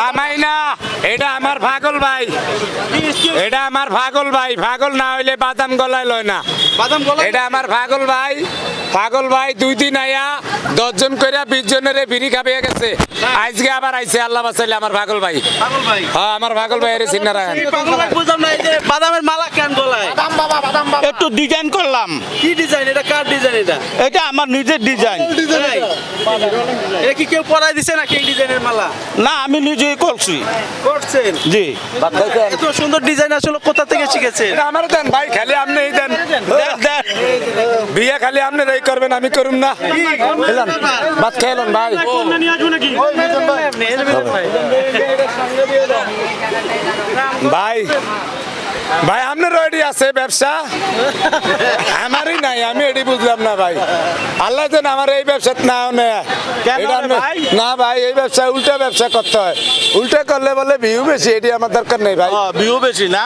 জামাই না এটা আমার পাগল ভাই। এটা আমার পাগল ভাই। পাগল না হইলে বাদাম গলায় লয় না। বাদাম এটা আমার পাগল ভাই। পাগল ভাই দুই দিন আয়া দশজন কইরা বিশ জনের বিড়ি খাবিয়ে গেছে। আজকে আবার আইছে আল্লাহ বাঁচাইলে আমার পাগল ভাই। হ্যাঁ আমার পাগল ভাই এর চিন্তা রাখেন। এই পাগল ভাই বুঝলাম না এই যে বাদামের মালা কেন গলায়? একটু ডিজাইন করলাম। কি ডিজাইন এটা কার ডিজাইন এটা? এটা আমার নিজের ডিজাইন তাই? এটা কি কেউ পরাই দিছে নাকি ডিজাইনের মালা? না আমি নিজেই করছি। করছেন? জি। এত সুন্দর ডিজাইন আসলে কোথা থেকে শিখেছেন? এটা আমার দেন ভাই খালি আপনি এই দেন। বিয়ে খালি আপনি এই করবেন আমি করুম না। ভাত খেলেন ভাই। ভাই ভাই আপনার রেডি আছে ব্যবসা? আমারই নাই আমি এডি বুঝলাম না ভাই। আল্লাহ যেন আমার এই ব্যবসা না এটা? না ভাই এই ব্যবসা উল্টা ব্যবসা করতে হয়। উল্টা করলে বলে ভিউ বেশি এটি আমার দরকার নেই ভাই। বিহু বেশি না।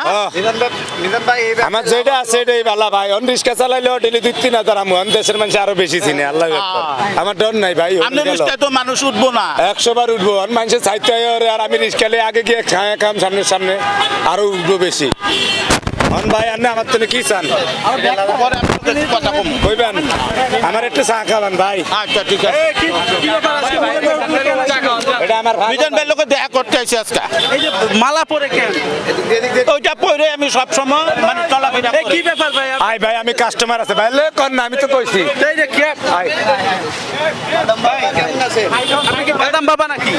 আমার যেটা আছে এটাই ভালো ভাই। অন রিক্সা চালাইলেও ডেলি দুই তিন হাজার আমি। দেশের মানুষ আরও বেশি চিনে আল্লাহ আমার ডর নাই ভাই তো মানুষ উঠবো না। একশো বার উঠবো। অন মানুষের চাইতে হয় ওরে, আর আমি রিক্সালে আগে গিয়ে খায় খাম সামনে সামনে আরও উঠবো বেশি। অন ভাই আপনি আমার তো কি চান? আমি তোকে কথা কম কইবেন? আমার একটু চা খাবেন ভাই। আচ্ছা ঠিক আছে। এটা আমার ভাই লোকে দেখা করতে আজকে। মালা পরে কেন? ওইটা পরে আমি সব সময় মানে চলাফেরা কি ব্যাপার ভাই? আই ভাই আমি কাস্টমার আছে ভাই। লে কর না আমি তো কইছি। এই যে কি আপনি কি বাদাম বাবা নাকি?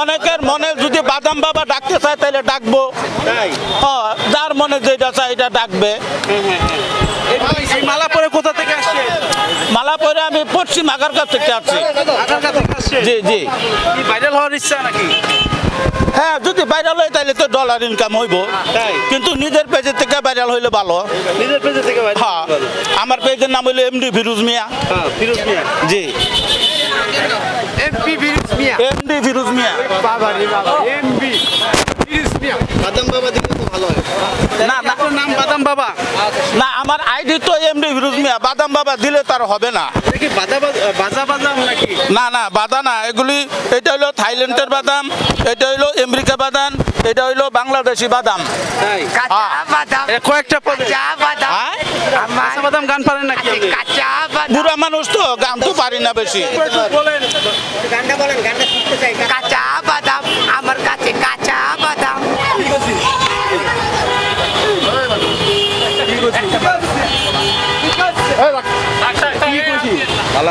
অনেকের মনে যদি বাদাম বাবা ডাকতে চায় তাহলে ডাকবো। হ্যাঁ, যার মনে যেটা চায় এটা ডাকবে। মালা পরে কোথা থেকে আসছে? মালা পরে আমি পশ্চিম আগার কাছ থেকে আসছি? জি জি। ভাইরাল হওয়ার ইচ্ছা নাকি? হ্যাঁ যদি ভাইরাল হয় তাহলে তো ডলার ইনকাম হইব। কিন্তু নিজের পেজের থেকে ভাইরাল হইলে ভালো। নিজের পেজে থেকে হ্যাঁ আমার পেজের নাম হইল MD Firuz Mia Firoz Mia ji. MP Biruz Mia MP Firuz Mia বাবা রে বাবা এমপি বাদাম বাবা দিলে তো ভালো হয়। না না। নাম বাদাম বাবা? না আমার আইডি তো এমডি ফিরুজ মিয়া। বাদাম বাবা দিলে তার হবে না। এটা না না না। এগুলি হইল থাইল্যান্ডের বাদাম এটা হইল আমেরিকা বাদাম এটা হইল বাংলাদেশি বাদাম। তাই? কাঁচা বাদাম। এ কয়েকটা বাদাম। হ্যাঁ? বাদাম গান পারেন বাদাম। বুড়া মানুষ তো গান তো পারি না বেশি। কাঁচা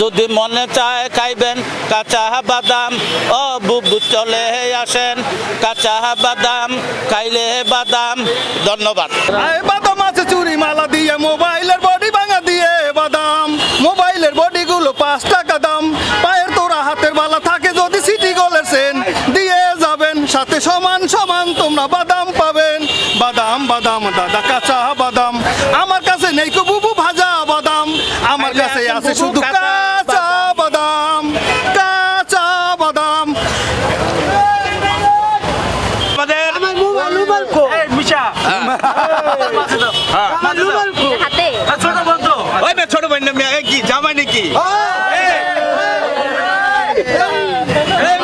যদি মনে চায় খাইবেন কাঁচা বাদাম ও বুবু চলে আসেন। কাঁচা বাদাম খাইলে বাদাম। ধন্যবাদ। বাদাম আছে চুরি মালা দিয়ে মোবাইলের বডি ভাঙা দিয়ে বাদাম। মোবাইলের বডি গুলো পাঁচ টাকা দাম। পায়ের তোরা হাতের বালা থাকে যদি সিটি গোলের সেন। দিয়ে যাবেন সাথে সমান সমান তোমরা বাদাম পাবেন। বাদাম বাদাম দাদা কাঁচা বাদাম। আমার কাছে নেই কো বুবু ভাজা বাদাম। আমার কাছে আছে শুধু ছোট বন্ধু ওই বে ছোট ভাই নামে কি জামাই? নাকি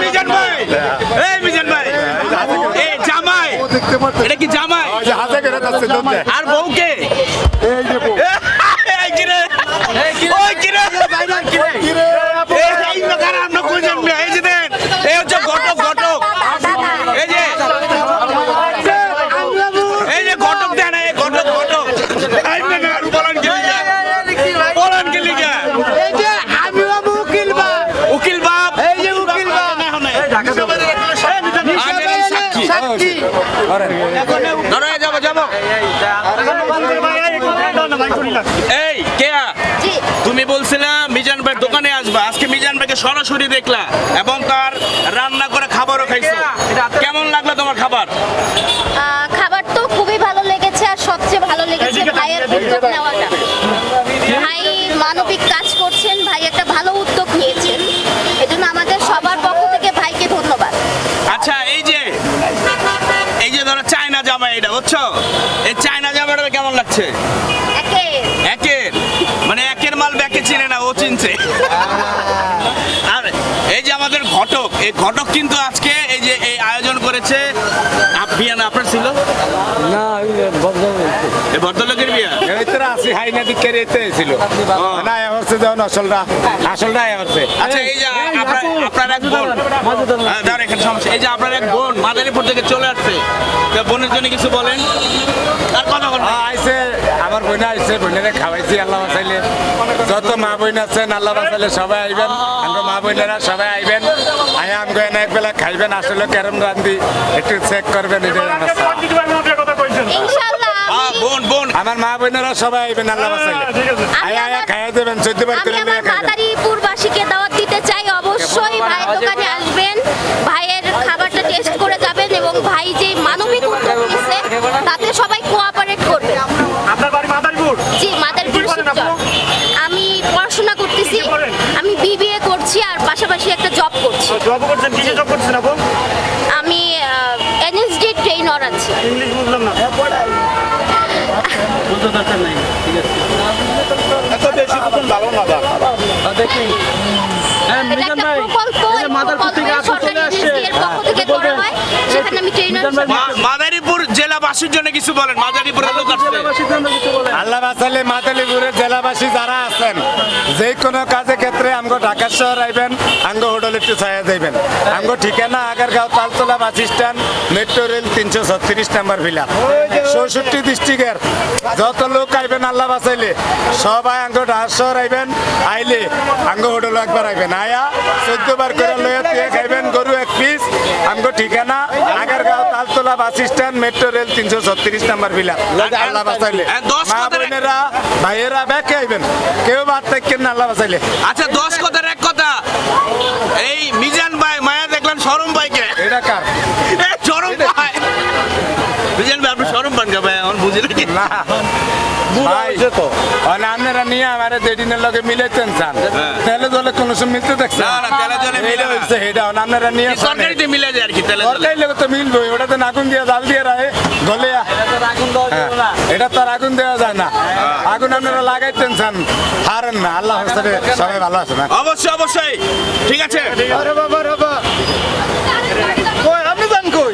মিজান ভাই এই মিজান ভাই এই জামাই। এটা কি জামাই আর বউকে? এই কেয়া তুমি বলছিলে মিজান ভাই দোকানে আসবা আজকে মিজান ভাইকে সরাসরি দেখলা এবং তার রান্না করে খাবারও খাইছো কেমন লাগল তোমার খাবার খাবার তো খুবই ভালো লেগেছে আর সবচেয়ে ভালো লেগেছে ভাইয়ের উদ্যোগ নেওয়াটা ভাই মানবিক কাজ করছেন ভাই একটা ভালো উদ্যোগ নিয়েছেন এজন্য আমাদের সবার পক্ষ থেকে ভাইকে ধন্যবাদ আচ্ছা এই যে এই যে ধরো চায়না জামাই এটা বুঝছ একে একের। মানে একের মাল ব্যাকে চিনে না ও চিনছে। আর এই যে আমাদের ঘটক এই ঘটক কিন্তু আজকে এই যে এই আয়োজন করেছে বিয়া না আপনার ছিল? এই ভদ্রলোকের বিয়া? এই তো হাই না ছিল। না হচ্ছে যখন আসলটা। আসলটা হচ্ছে আচ্ছা এই যে আপনার আপনার এক বোন। এখানে সমস্যা। এই যে আপনার এক বোন মাদারীপুর থেকে চলে আসছে। তা বোনের জন্য কিছু বলেন। আর বোনা বোনেরে খাওয়াইছি আল্লাহ বাঁচাইলে। যত মা বোন আছেন আল্লাহ বাঁচাইলে সবাই আইবেন। আমার মা বোনেরা সবাই আইবেন। আয়া আমগো এনে এক বেলা খাইবেন আসলে কেরম রান্ধি একটু চেক করবেন এটা ইনশাআল্লাহ আমি- বোন বোন। আমার মা বোনেরা সবাই আইবেন আল্লাহ বাঁচাইলে। আয়া আয়া খাইয়া দেবেন চোদ্দ বার আমি করে মাদারীপুরবাসীকে দাওয়াত দিতে চাই। অবশ্যই ভাইয়ের দোকানে আসবেন। ভাইয়ের খাবারটা টেস্ট করে যাবেন এবং ভাই যে মানবিক জব করছেন কিসে জব করছেন আপু? আমি এনএসডি ট্রেইনার আছি। ইংলিশ বুঝলাম না। হ্যাঁ এটা মিজান একটা ভাই প্রকল্প এই যে এই মাদারপুর থেকে প্রকল্পে আসু সরকারি চলে আসছে NSD থেকে হয় ট্রেনার মাদারীপুর জেলাবাসীর জন্য কিছু বলেন মাদারীপুরের লোক আসছে। আল্লাহ বাঁচাইলে মাতালিপুরের জেলাবাসী যারা আছেন যে কোনো কাজে ক্ষেত্রে আমগো ঢাকা শহর আইবেন আঙ্গো হোটেল একটু ছায়া যাইবেন। আমগো ঠিকানা Agargaon Taltala bus stand, metro rail তিনশো ছত্রিশ নাম্বার ভিলা। চৌষট্টি ডিস্ট্রিক্টের যত লোক আইবেন আল্লাহ বাঁচাইলে সবাই আঙ্গো ঢাকা শহর আইবেন, আইলে আঙ্গো হোটেল একবার আইবেন। আয়া চোদ্দ বার করে লয়ে খাইবেন, গরু এক পিস, আমগো ঠিকানা Agargaon Taltala bus stand metro rail তিনশো ছত্রিশ নাম্বার ভিলা। আল্লাহ বাঁচাইলে। হ্যাঁ, মা বোনেরা ভাইয়েরা ব্যাকে আইবেন। কেউ বাদ থাকেন না আল্লাহ বাঁচাইলে। আচ্ছা দশ কথার এক কথা। এই মিজান ভাই মায়া দেখলেন সরম ভাইকে। এটা কার? সরম ভাই। মিজান ভাই আপনি সরম পান কে ভাই? এখন বুঝলেন না। মানে আপনারা নিয়ে আমার লগে মিলাইতেন চান তাহলে দলে কোনো সময় মিলতে দেখছেন? না, না, তেলে জলে মিলে এইটা না। আপনারা নিয়ে সরকারিতে মিলে যায় আর কি তাহলে সরকারি লোক তো মিলবে আগুন দিয়ে জাল দিয়ে রাখে গলে হ্যাঁ, এটা তো আর আগুন দেওয়া যায় না। আগুন আপনারা লাগাইতেন চান হারেন না আল্লাহ সবাই ভালো আছে না অবশ্যই অবশ্যই। ঠিক আছে। আরে বাবা বাবা। কই আপনি যান কই?